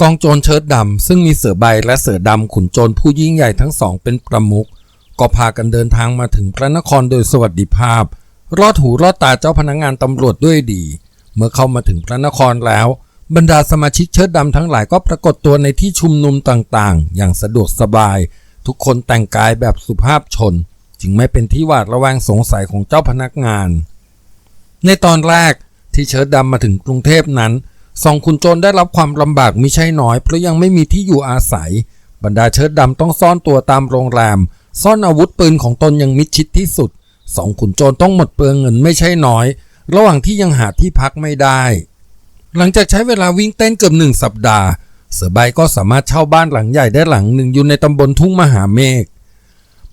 กองโจรเชิดดำซึ่งมีเสือใบและเสือดำขุนโจรผู้ยิ่งใหญ่ทั้งสองเป็นประมุขก็พากันเดินทางมาถึงพระนครโดยสวัสดิภาพ รอดหูรอดตาเจ้าพนักงานตำรวจด้วยดี เมื่อเข้ามาถึงพระนครแล้ว บรรดาสมาชิกเชิดดำทั้งหลายก็ปรากฏตัวในที่ชุมนุมต่างๆ อย่างสะดวกสบาย ทุกคนแต่งกายแบบสุภาพชน จึงไม่เป็นที่หวาดระแวงสงสัยของเจ้าพนักงาน ในตอนแรกที่เชิดดำมาถึงกรุงเทพนั้น สองขุนโจรได้รับความลำบากมิใช่น้อย เพราะยังไม่มีที่อยู่อาศัย บรรดาเชิดดำต้องซ่อนตัวตามโรงแรม ซ่อนอาวุธปืนของตนอย่างมิดชิดที่สุดสองขุนโจรต้องหมดเปลืองเงินไม่ใช่น้อย ระหว่างที่ยังหาที่พักไม่ได้ หลังจากใช้เวลาวิ่งเต้นเกือบหนึ่งสัปดาห์ เสือใบก็สามารถเช่าบ้านหลังใหญ่ได้หลังหนึ่งอยู่ในตำบลทุ่งมหาเมฆ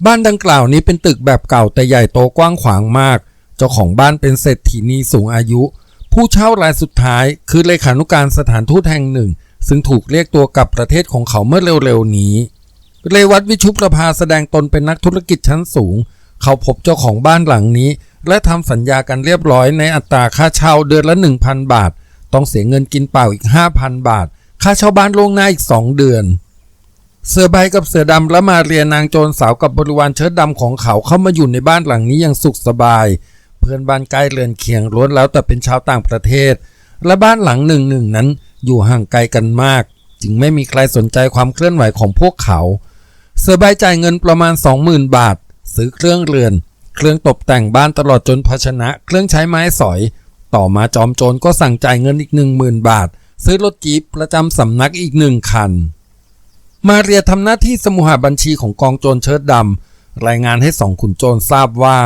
บ้านดังกล่าวนี้เป็นตึกแบบเก่าแต่ใหญ่โตกว้างขวางมาก เจ้าของบ้านเป็นเศรษฐีนีสูงอายุ ผู้เช่ารายสุดท้ายคือเลขานุการสถานทูตแห่งหนึ่ง ซึ่งถูกเรียกตัวกลับประเทศของเขาเมื่อเร็วๆนี้ เรวัตวิชุประภาแสดงตนเป็นนักธุรกิจชั้นสูง เขาพบเจ้าของบ้านหลังนี้ และทำสัญญากันเรียบร้อยในอัตราค่าเช่าเดือนละ 1,000 บาท ต้องเสียเงินกินเปล่าอีก 5,000 บาท ค่าเช่าบ้านล่วงหน้าอีก 2 เดือน เสือใบกับเสือดำและมาเรียนางโจรสาวกับบริวารเชิดดำของเขาเข้ามาอยู่ในบ้านหลังนี้อย่างสุขสบาย เพื่อนบ้านใกล้เรือนเคียงล้วนแล้วแต่เป็นชาวต่างประเทศ และบ้านหลังหนึ่งหนึ่งนั้นอยู่ห่างไกลกันมาก จึงไม่มีใครสนใจความเคลื่อนไหวของพวกเขาเสือใบจ่ายเงินประมาณ 20,000 บาท ซื้อเครื่องเรือน เครื่องตกแต่งบ้านตลอดจนภาชนะ เครื่องใช้ไม้สอย ต่อมาจอมโจรก็สั่งจ่ายเงินอีก 10,000 บาท ซื้อรถจี๊ปประจำสำนักอีกหนึ่งคัน มาเรียทำหน้าที่สมุหบัญชีของกองโจรเชิดดำรายงานให้สองขุนโจรทราบว่า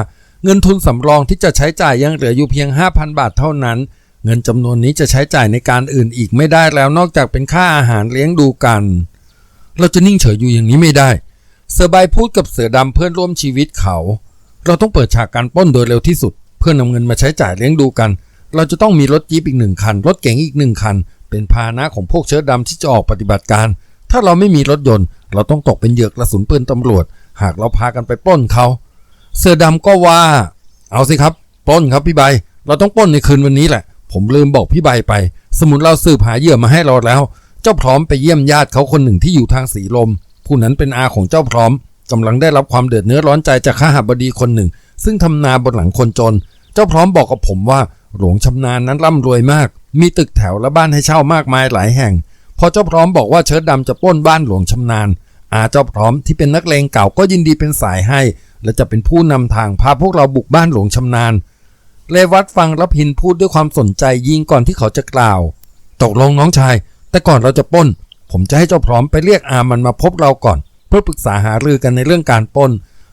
เงินทุนสำรองที่จะใช้จ่ายยังเหลืออยู่เพียง 5,000 บาทเท่านั้น เงินจำนวนนี้จะใช้จ่ายในการอื่นอีกไม่ได้แล้วนอกจากเป็นค่าอาหารเลี้ยงดูกัน เราจะนิ่งเฉยอยู่อย่างนี้ไม่ได้ เสือใบพูดกับเสือดำเพื่อนร่วมชีวิตเขา เราต้องเปิดฉากการป้นโดยเร็วที่สุด เพื่อนำเงินมาใช้จ่ายเลี้ยงดูกัน เราจะต้องมีรถจี๊ปอีกหนึ่งคัน รถเก๋งอีกหนึ่งคัน เป็นพาหนะของพวกเชิดดำที่จะออกปฏิบัติการ ถ้าเราไม่มีรถยนต์ เราต้องตกเป็นเหยื่อกระสุนปืนตำรวจ หากเราพากันไปป้นเขา เสือดำก็ว่า เอาสิครับปล้นครับพี่ใบ เราต้องปล้นในคืนวันนี้แหละ ผมลืมบอกพี่ใบไป สมุนเราสืบหาเหยื่อมาให้เราแล้ว เจ้าพร้อมไปเยี่ยมญาติเขาคนหนึ่งที่อยู่ทางสีลม ผู้นั้นเป็นอาของเจ้าพร้อมกำลังได้รับความเดือดเนื้อร้อนใจจากข้าหาบดีคนหนึ่ง ซึ่งทำนาบนหลังคนจน เจ้าพร้อมบอกกับผมว่า หลวงชำนาญนั้นร่ำรวยมาก มีตึกแถวและบ้านให้เช่ามากมายหลายแห่ง พอเจ้าพร้อมบอกว่าเชิดดำจะปล้นบ้านหลวงชำนาญอาเจ้าพร้อมที่เป็นนักเลงเก่าก็ยินดีเป็นสายให้ และจะเป็นผู้นำทางพาพวกเราบุกบ้านหลวงชำนาญเลวัตฟังแล้วพินพูดด้วยความสนใจยิ่งก่อนที่เขาจะกล่าว ตกลงน้องชาย แต่ก่อนเราจะป้น ผมจะให้เจ้าพร้อมไปเรียกอามันมาพบเราก่อน เพื่อปรึกษาหารือกันในเรื่องการป้น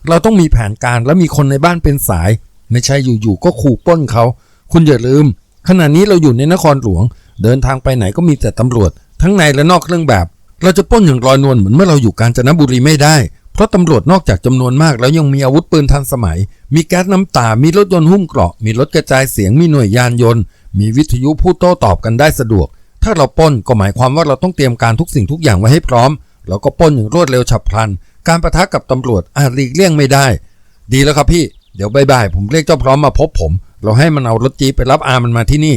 เราต้องมีแผนการและมีคนในบ้านเป็นสาย ไม่ใช่อยู่ๆก็ขู่ป้นเขา คุณอย่าลืม ขณะนี้เราอยู่ในนครหลวง เดินทางไปไหนก็มีแต่ตำรวจ ทั้งในและนอกเครื่องแบบ เราจะป้นอย่างลอยนวลเหมือนเมื่อเราอยู่กาญจนบุรีไม่ได้ เพราะตำรวจนอกจากจำนวนมากแล้วยังมีอาวุธปืนทันสมัย มีแก๊สน้ำตา มีรถยนต์หุ้มเกราะ มีรถกระจายเสียง มีหน่วยยานยนต์ มีวิทยุพูดโต้ตอบกันได้สะดวก ถ้าเราป้นก็หมายความว่าเราต้องเตรียมการทุกสิ่งทุกอย่างไว้ให้พร้อม แล้วก็ป้นอย่างรวดเร็วฉับพลัน การประทะกับตำรวจอาจหลีกเลี่ยงไม่ได้ ดีแล้วครับพี่ เดี๋ยวบ่ายๆผมเรียกเจ้าพร้อมมาพบผม เราให้มันเอารถจี๊ปไปรับอามันมาที่นี่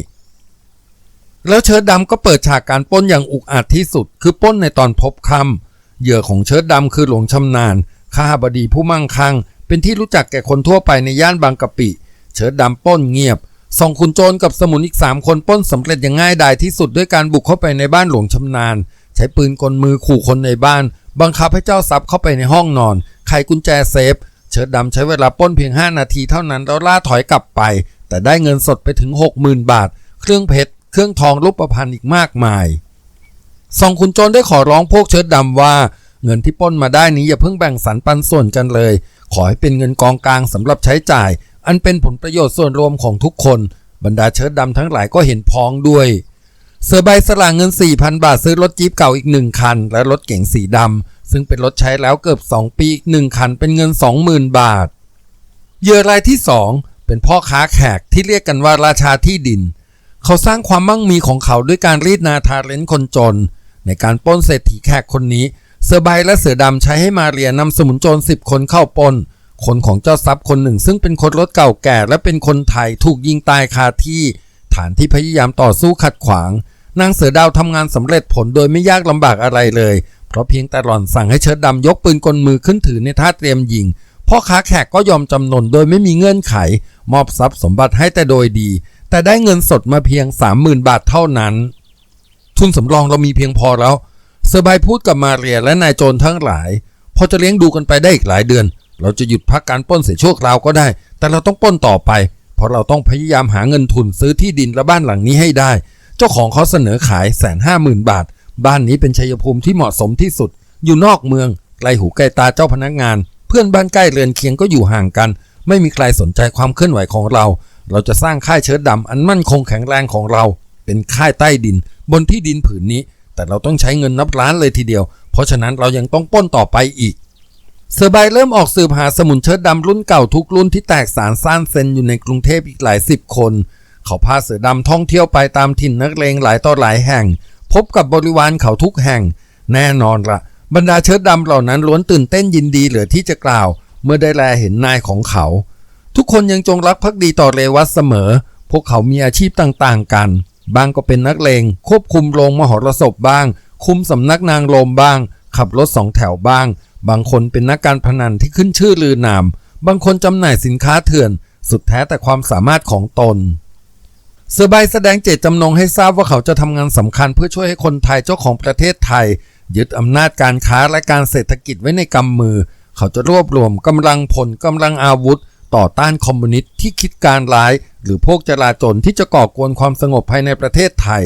แล้วเชิดดำก็เปิดฉากการป้นอย่างอุกอาจที่สุด คือป้นในตอนพบค่ำ เหยื่อของเชิดดำคือหลวงชำนาญข้าบดีผู้มั่งคั่ง เป็นที่รู้จักแก่คนทั่วไปในย่านบางกะปิ เชิดดำป้นเงียบสองคุณโจรกับสมุนอีกสามคนป้นสำเร็จอย่างง่ายดายที่สุดด้วยการบุกเข้าไปในบ้านหลวงชำนาญ ใช้ปืนกลมือขู่คนในบ้าน บังคับให้เจ้าทรัพย์เข้าไปในห้องนอน ไขกุญแจเซฟ เชิดดำใช้เวลาป้นเพียง 5 นาทีเท่านั้นแล้วล่าถอยกลับไป แต่ได้เงินสดไปถึง 60,000 บาท เครื่องเพชร เครื่องทองรูประพรรณอีกมากมาย สองคุณโจรได้ขอร้องพวกเชิดดำว่า เงินที่ป้นมาได้นี้อย่าเพิ่งแบ่งสรรปันส่วนกันเลย ขอให้เป็นเงินกองกลางสำหรับใช้จ่าย อันเป็นผลประโยชน์ส่วนรวมของทุกคน บรรดาเชิดดำทั้งหลายก็เห็นพ้องด้วยเสือใบสละเงิน 4,000 บาทซื้อรถจี๊ปเก่าอีกหนึ่งคัน และรถเก๋งสีดำซึ่งเป็นรถใช้แล้วเกือบ 2 ปีอีกหนึ่งคันเป็นเงิน 20,000 บาท เหยื่อรายที่ 2 เป็นพ่อค้าแขกที่เรียกกันว่าราชาที่ดิน เขาสร้างความมั่งมีของเขาด้วยการรีดนาทาเลนคนจน ในการป้นเศรษฐีแขกคนนี้ เสือใบและเสือดำใช้ให้มาเรียนำสมุนโจรสิบคนเข้าปนคนของเจ้าทรัพย์คนหนึ่ง ซึ่งเป็นคนรถเก่าแก่และเป็นคนไทยถูกยิงตายคาที่ ฐานที่พยายามต่อสู้ขัดขวาง นางเสือดาวทำงานสำเร็จผลโดยไม่ยากลำบากอะไรเลย เพราะเพียงแต่หล่อนสั่งให้เชิดดำยกปืนกลมือขึ้นถือในท่าเตรียมยิงพ่อค้าแขกก็ยอมจำนนโดยไม่มีเงื่อนไข มอบทรัพย์สมบัติให้แต่โดยดี แต่ได้เงินสดมาเพียง 30,000 บาทเท่านั้น ทุนสำรองเรามีเพียงพอแล้วเซอร์ไบพูดกับมาเรียและนายโจรทั้งหลาย พอจะเลี้ยงดูกันไปได้อีกหลายเดือน เราจะหยุดพักการป้นเสียชั่วคราวก็ได้ แต่เราต้องป้นต่อไป เพราะเราต้องพยายามหาเงินทุนซื้อที่ดินและบ้านหลังนี้ให้ได้ เจ้าของเขาเสนอขายแสนห้าหมื่นบาท บ้านนี้เป็นชัยภูมิที่เหมาะสมที่สุด อยู่นอกเมืองไกลหูไกลตาเจ้าพนักงาน เพื่อนบ้านใกล้เรือนเคียงก็อยู่ห่างกัน ไม่มีใครสนใจความเคลื่อนไหวของเรา เราจะสร้างค่ายเชิดดำอันมั่นคงแข็งแรงของเรา เป็นค่ายใต้ดิน บนที่ดินผืนนี้ แต่เราต้องใช้เงินนับล้านเลยทีเดียว เพราะฉะนั้นเรายังต้องป้นต่อไปอีกเซอร์ไบเริ่มออกสืบหาสมุนเชิดดำรุ่นเก่าทุกรุ่นที่แตกสารซ่านเซนอยู่ในกรุงเทพอีกหลายสิบคน เขาพาเสือดำท่องเที่ยวไปตามถิ่นนักเลงหลายต่อหลายแห่ง พบกับบริวารเขาทุกแห่ง แน่นอนละบรรดาเชิดดำเหล่านั้นล้วนตื่นเต้นยินดีเหลือที่จะกล่าว เมื่อได้แลเห็นนายของเขา ทุกคนยังจงรักภักดีต่อเรวัตเสมอ พวกเขามีอาชีพต่างๆกัน บางก็เป็นนักเลง ควบคุมโรงมหรสพบ้าง คุมสำนักนางโลมบ้าง ขับรถสองแถวบ้าง บางคนเป็นนักการพนันที่ขึ้นชื่อลือนาม บางคนจำหน่ายสินค้าเถื่อน สุดแท้แต่ความสามารถของตนเซอร์ไบแสดงเจตจำนงให้ทราบว่าเขาจะทำงานสำคัญเพื่อช่วยให้คนไทยเจ้าของประเทศไทย ยึดอำนาจการค้าและการเศรษฐกิจไว้ในกำมือ เขาจะรวบรวมกำลังพลกำลังอาวุธ ต่อต้านคอมมิวนิสต์ที่คิดการร้าย หรือพวกจลาจลที่จะก่อกวนความสงบภายในประเทศไทย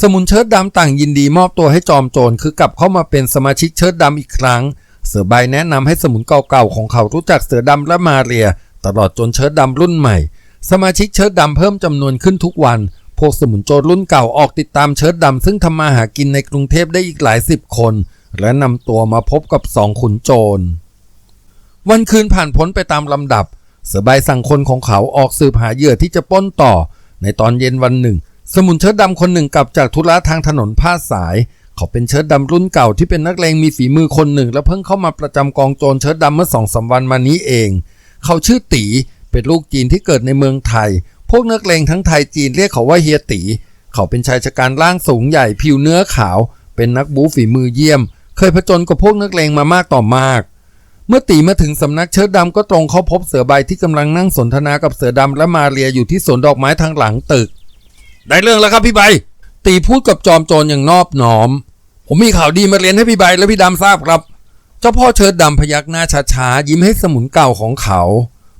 สมุนเชิดดำต่างยินดีมอบตัวให้จอมโจรคือกลับเข้ามาเป็นสมาชิกเชิดดำอีกครั้ง เสือใบแนะนำให้สมุนเก่าๆของเขารู้จักเสือดำและมาเรีย ตลอดจนเชิดดำรุ่นใหม่ สมาชิกเชิดดำเพิ่มจำนวนขึ้นทุกวัน พวกสมุนโจรรุ่นเก่าออกติดตามเชิดดำซึ่งทำมาหากินในกรุงเทพได้อีกหลายสิบคน และนำตัวมาพบกับสองขุนโจร วันคืนผ่านพ้นไปตามลำดับเสือใบสั่งคนของเขาออกสืบหาเหยื่อที่จะป้นต่อ ในตอนเย็นวันหนึ่ง สมุนเชิดดำคนหนึ่งกลับจากธุระทางถนนพาสาย เขาเป็นเชิดดำรุ่นเก่าที่เป็นนักเลงมีฝีมือคนหนึ่ง และเพิ่งเข้ามาประจำกองโจรเชิดดำเมื่อสองสามวันมานี้เอง เขาชื่อตีเป็นลูกจีนที่เกิดในเมืองไทย พวกนักเลงทั้งไทยจีนเรียกเขาว่าเฮียตี เขาเป็นชายชะกันร่างสูงใหญ่ผิวเนื้อขาว เป็นนักบูฝีมือเยี่ยม เคยผจญกับพวกนักเลงมามากต่อมาก เมื่อตีมาถึงสำนักเชิดดำก็ตรงเข้าพบเสือใบที่กำลังนั่งสนทนากับเสือดำและมาเรียอยู่ที่สวนดอกไม้ทางหลังตึก ได้เรื่องแล้วครับพี่ใบ ตีพูดกับจอมโจรอย่างนอบน้อม ผมมีข่าวดีมาเรียนให้พี่ใบและพี่ดำทราบครับ เจ้าพ่อเชิดดำพยักหน้าช้าๆยิ้มให้สมุนเก่าของเขา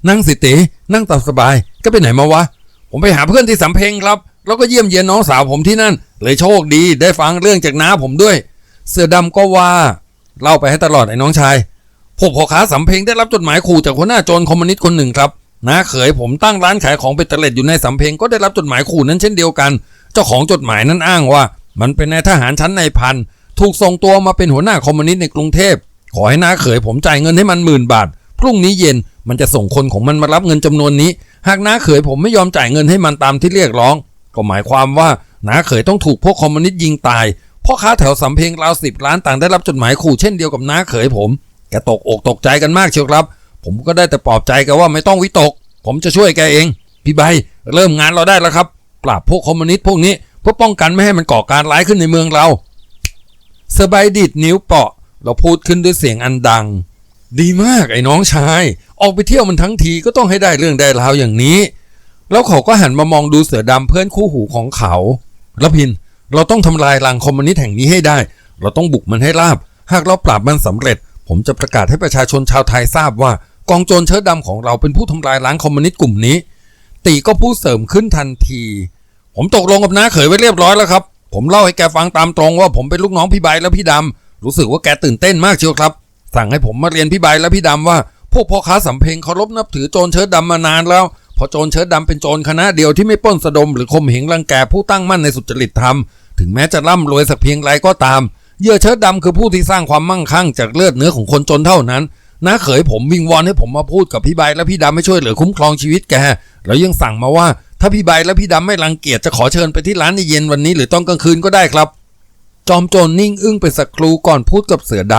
นั่งสิตีนั่งตามสบายก็ไปไหนมาวะ ผมไปหาเพื่อนที่สำเพ็งครับ แล้วก็เยี่ยมเยียนน้องสาวผมที่นั่น เลยโชคดีได้ฟังเรื่องจากน้าผมด้วย เสือดำก็ว่าเล่าไปให้ตลอดไอ้น้องชาย พวกพ่อค้าสำเพ็งได้รับจดหมายขู่จากหัวหน้าโจรคอมมิวนิสต์คนหนึ่งครับน้าเขยผมตั้งร้านขายของเป็ดเตล็ดอยู่ในสำเพ็งก็ได้รับจดหมายขู่นั้นเช่นเดียวกัน เจ้าของจดหมายนั้นอ้างว่า มันเป็นนายทหารชั้นในพันถูกส่งตัวมาเป็นหัวหน้าคอมมิวนิสต์ในกรุงเทพขอให้น้าเขยผมจ่ายเงินให้มันหมื่นบาท พรุ่งนี้เย็นมันจะส่งคนของมันมารับเงินจำนวนนี้ หากน้าเขยผมไม่ยอมจ่ายเงินให้มันตามที่เรียกร้อง ก็หมายความว่าน้าเขยต้องถูกพวกคอมมิวนิสต์ยิงตายพ่อค้าแถวสำเพ็งราวสิบล้านต่างได้รับจดหมายขู่เช่นเดียวกับน้าเขยผม แกตกอกตกใจกันมากเชียวครับ ผมก็ได้แต่ปลอบใจแกว่าไม่ต้องวิตก ผมจะช่วยแกเอง พี่ใบเริ่มงานเราได้แล้วครับ ปราบพวกคอมมิวนิสต์พวกนี้เพื่อป้องกันไม่ให้มันก่อการร้ายขึ้นในเมืองเราเซอร์ไบดิดนิ้วเปาะ เราพูดขึ้นด้วยเสียงอันดัง ดีมากไอ้น้องชาย ออกไปเที่ยวมันทั้งทีก็ต้องให้ได้เรื่องได้ราวอย่างนี้ แล้วเขาก็หันมามองดูเสือดำเพื่อนคู่หูของเขาแล้วพิน เราต้องทำลายรังคอมมิวนิสต์แห่งนี้ให้ได้ เราต้องบุกมันให้ราบ หากเราปราบมันสำเร็จ ผมจะประกาศให้ประชาชนชาวไทยทราบว่ากองโจรเชิดดำของเราเป็นผู้ทำลายล้างคอมมิวนิสต์กลุ่มนี้ ตีก็พูดเสริมขึ้นทันที ผมตกลงกับน้าเขยไว้เรียบร้อยแล้วครับ ผมเล่าให้แกฟังตามตรงว่าผมเป็นลูกน้องพี่ใบและพี่ดำรู้สึกว่าแกตื่นเต้นมากเชียวครับ สั่งให้ผมมาเรียนพี่ใบและพี่ดำว่า พวกพ่อค้าสำเพ็งเคารพนับถือโจรเชิดดำมานานแล้วพอโจรเชิดดำเป็นโจรคณะเดียวที่ไม่ป้นสะดมหรือข่มเหงรังแกผู้ตั้งมั่นในสุจริตธรรมถึงแม้จะร่ำรวยสักเพียงไรก็ตาม เหยื่อเชิดดำคือผู้ที่สร้างความมั่งคั่งจากเลือดเนื้อของคนจนเท่านั้นน้าเขยผมวิงวอนให้ผมมาพูดกับพี่ใบและพี่ดำให้ช่วยเหลือคุ้มครองชีวิตแกแล้วยังสั่งมาว่า ถ้าพี่ใบและพี่ดำไม่รังเกียจจะขอเชิญไปที่ร้านในเย็นวันนี้หรือต้องกลางคืนก็ได้ครับ จอมโจรนิ่งอึ้งเป็นสักครู่ก่อนพูดกับเสือด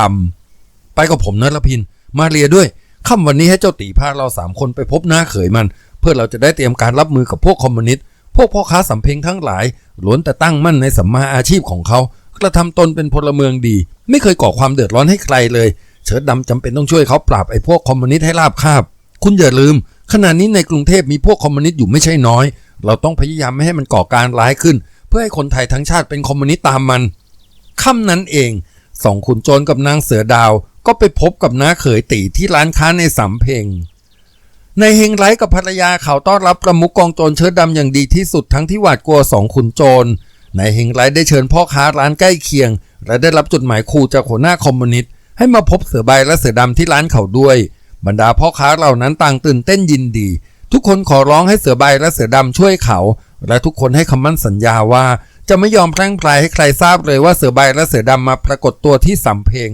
ำไปกับผมนะละพิน มาเรียด้วยค่ำวันนี้ให้เจ้าตีพาเราสามคนไปพบน้าเขยมัน เพื่อเราจะได้เตรียมการรับมือกับพวกคอมมิวนิสต์พวกพ่อค้าสำเพ็งทั้งหลายล้วนแต่ตั้งมั่นในสัมมาอาชีพของเขา กระทำตนเป็นพลเมืองดี ไม่เคยก่อความเดือดร้อนให้ใครเลยเชิดดำจำเป็นต้องช่วยเขาปราบไอ้พวกคอมมิวนิสต์ให้ราบคาบ คุณอย่าลืม ขณะนี้ในกรุงเทพมีพวกคอมมิวนิสต์อยู่ไม่ใช่น้อย เราต้องพยายามไม่ให้มันก่อการร้ายขึ้น เพื่อให้คนไทยทั้งชาติเป็นคอมมิวนิสต์ตามมันค่ำนั้นเองสองขุนโจรกับนางเสือดาว ก็ไปพบกับน้าเขยตีที่ร้านค้าในสำเพ็งในเฮงไร้กับภรรยาเขาต้อนรับประมุขกองโจรเชิดดำอย่างดีที่สุดทั้งที่หวาดกลัวสองขุนโจร ในเฮงไรได้เชิญพ่อค้าร้านใกล้เคียง และได้รับจดหมายขู่จากหัวหน้าคอมมิวนิสต์ให้มาพบเสือใบและเสือดำที่ร้านเขาด้วย บรรดาพ่อค้าเหล่านั้นต่างตื่นเต้นยินดี ทุกคนขอร้องให้เสือใบและเสือดำช่วยเขา และทุกคนให้คำมั่นสัญญาว่า จะไม่ยอมแพร่งพรายให้ใครทราบเลยว่าเสือใบและเสือดำมาปรากฏตัวที่สำเพ็ง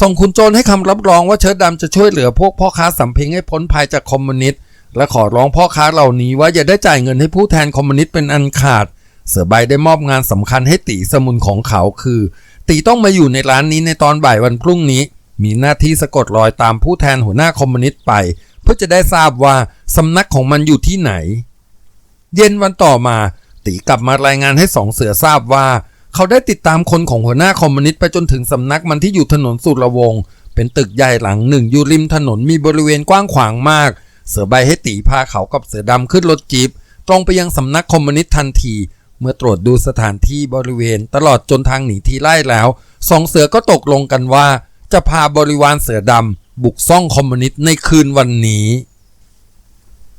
ส่งคุณโจรให้คำรับรองว่าเชิดดำจะช่วยเหลือพวกพ่อค้าสำเพ็งให้พ้นภัยจากคอมมิวนิสต์และขอร้องพ่อค้าเหล่านี้ว่าอย่าได้จ่ายเงินให้ผู้แทนคอมมิวนิสต์เป็นอันขาด เสือใบได้มอบงานสำคัญให้ตีสมุนของเขาคือ ตีต้องมาอยู่ในร้านนี้ในตอนบ่ายวันพรุ่งนี้ มีหน้าที่สะกดรอยตามผู้แทนหัวหน้าคอมมิวนิสต์ไป เพื่อจะได้ทราบว่าสำนักของมันอยู่ที่ไหน เย็นวันต่อมา ตีกลับมารายงานให้สองเสือทราบว่า เขาได้ติดตามคนของหัวหน้าคอมมิวนิสต์ไปจนถึงสำนักมันที่อยู่ถนนสุรวงศ์เป็นตึกใหญ่หลังหนึ่งอยู่ริมถนนมีบริเวณกว้างขวางมาก เสือใบให้ตีพาเขากับเสือดำขึ้นรถจีบตรงไปยังสำนักคอมมิวนิสต์ทันที เมื่อตรวจดูสถานที่บริเวณตลอดจนทางหนีทีไล่แล้วสองเสือก็ตกลงกันว่า จะพาบริวารเสือดำบุกซ่องคอมมิวนิสต์ในคืนวันนี้